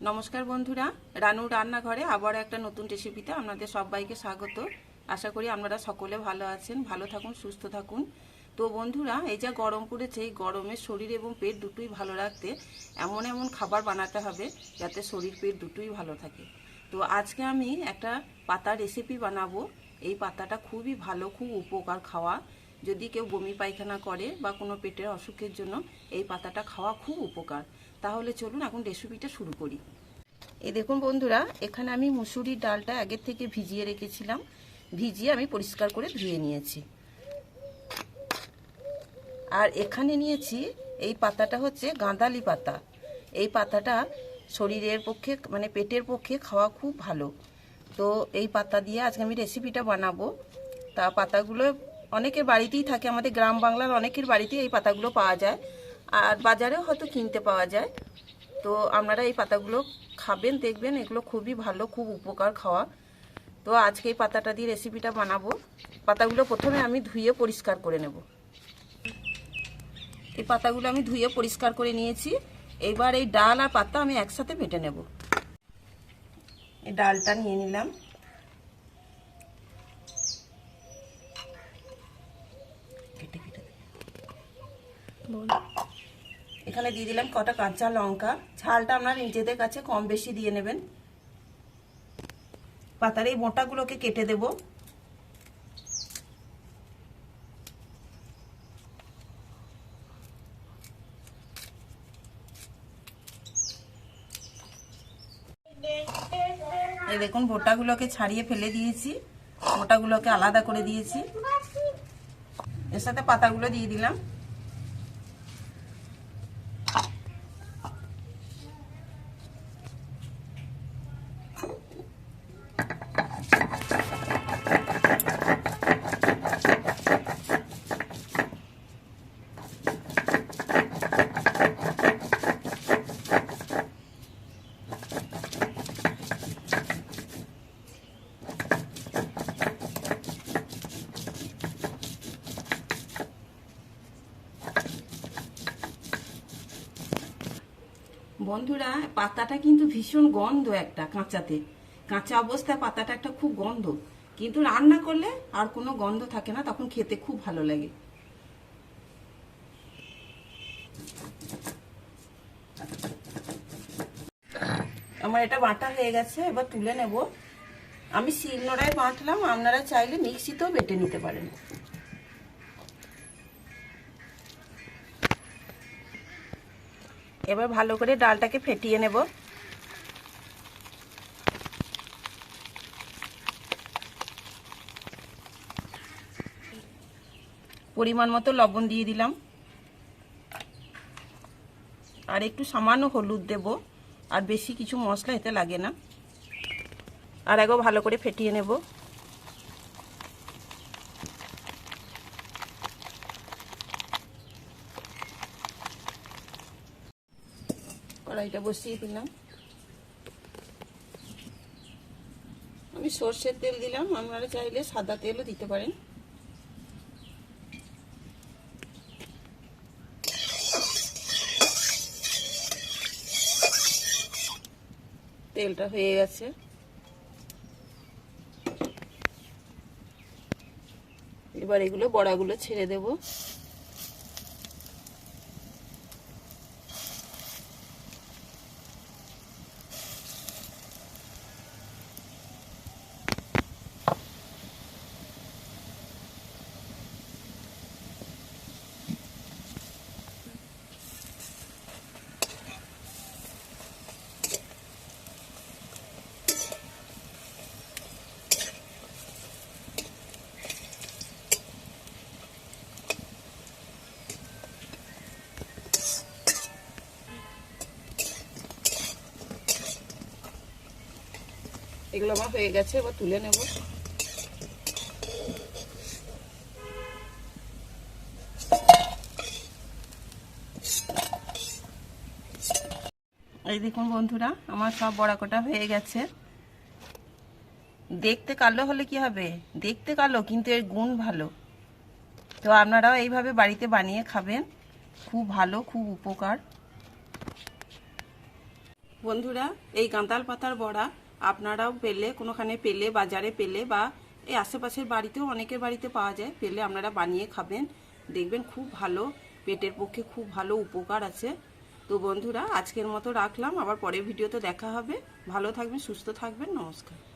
নমস্কার বন্ধুরা রানুর রান্নাঘরে আবার একটা নতুন রেসিপিতে আপনাদের সবাইকে স্বাগত। আশা করি আপনারা সকলে ভালো আছেন, ভালো থাকুন, সুস্থ থাকুন। তো বন্ধুরা, এই যা গরম পড়েছে, এই গরমে শরীর এবং পেট দুটোই ভালো রাখতে এমন এমন খাবার বানাতে হবে যাতে শরীর পেট দুটোই ভালো থাকে। তো আজকে আমি একটা পাতা রেসিপি বানাবো। এই পাতাটা খুবই ভালো, খুব উপকার খাওয়া। যদি কেউ বমি পায়খানা করে বা কোনো পেটের অসুখের জন্য এই পাতাটা খাওয়া খুব উপকার। তাহলে চলুন এখন রেসিপিটা শুরু করি। এই দেখুন বন্ধুরা, এখানে আমি মুসুরির ডালটা আগের থেকে ভিজিয়ে রেখেছিলাম। ভিজিয়ে আমি পরিষ্কার করে ধুয়ে নিয়েছি। আর এখানে নিয়েছি, এই পাতাটা হচ্ছে গাঁদালি পাতা। এই পাতাটা শরীরের পক্ষে মানে পেটের পক্ষে খাওয়া খুব ভালো। তো এই পাতা দিয়ে আজকে আমি রেসিপিটা বানাবো। তা পাতাগুলো অনেকের বাড়িতেই থাকে, আমাদের গ্রাম বাংলার অনেকের বাড়িতেই এই পাতাগুলো পাওয়া যায়। আর বাজারেও হয়তো কিনতে পাওয়া যায়। তো আপনারা এই পাতাগুলো খাবেন, দেখবেন এগুলো খুবই ভালো, খুব উপকার খাওয়া। তো আজকে এই পাতাটা দিয়ে রেসিপিটা বানাবো। পাতাগুলো প্রথমে আমি ধুয়ে পরিষ্কার করে নেব। এই পাতাগুলো আমি ধুয়ে পরিষ্কার করে নিয়েছি। এবার এই ডাল আর পাতা আমি একসাথে বেটে নেব। এই ডালটা নিয়ে নিলাম। দে। এখানে দিয়ে দিলাম কটা কাঁচা লঙ্কা। ঝালটা আপনার নিজেদের কাছে কম বেশি দিয়ে নেবেন। পাতার এই মোটাগুলোকে কেটে দেব। এই দেখুন বোটাগুলোকে ছাড়িয়ে ফেলে দিয়েছি। মোটাগুলোকে আলাদা করে দিয়েছি। এর সাথে পাতাগুলো দিয়ে দিলাম। বন্ধুরা, পাতাটা কিন্তু ভীষণ গন্ধ একটা কাঁচাতে। কাঁচা অবস্থায় পাতাটা একটা খুব গন্ধ। কিন্তু রান্না করলে আর কোনো গন্ধ থাকে না, তখন খেতে খুব ভালো লাগে। আমার এটা বাটা হয়ে গেছে, এবার তুলে নেব। আমি শিলনোড়ায় বাঁটলাম, আপনারা চাইলে মিক্সিতেও বেটে নিতে পারেন। এবার ভালো করে ডালটাকে ফেটিয়ে নেব। পরিমাণ মতো লবণ দিয়ে দিলাম। আর একটু সামান্য হলুদ দেব, আর বেশি কিছু মশলা এতে লাগে না। আর একবার ভালো করে ফেটিয়ে নেব। কড়াইটা বসিয়ে দিলাম। আমি সর্ষের তেল দিলাম, আপনারা চাইলে সাদা তেলও দিতে পারেন। তেলটা হয়ে গেছে। এবার এগুলো বড়াগুলো ছেড়ে দেবো। এগুলো আমার হয়ে গেছে, এবার তুলে নেব। এই দেখুন বন্ধুরা, আমার সব বড়া কটা হয়ে গেছে। দেখতে কালো হলে কি হবে? দেখতে কালো, কিন্তু এর গুণ ভালো। তো আপনারাও এইভাবে বাড়িতে বানিয়ে খাবেন। খুব ভালো, খুব উপকার। বন্ধুরা, এই গাঁদাল পাতার বড়া আপনারাও পেলে, কোনোখানে পেলে, বাজারে পেলে বা এই আশেপাশের বাড়িতেও অনেকের বাড়িতে পাওয়া যায়, পেলে আপনারা বানিয়ে খাবেন। দেখবেন খুব ভালো, পেটের পক্ষে খুব ভালো উপকার আছে। তো বন্ধুরা, আজকের মতো রাখলাম, আবার পরের ভিডিওতে দেখা হবে। ভালো থাকবেন, সুস্থ থাকবেন, নমস্কার।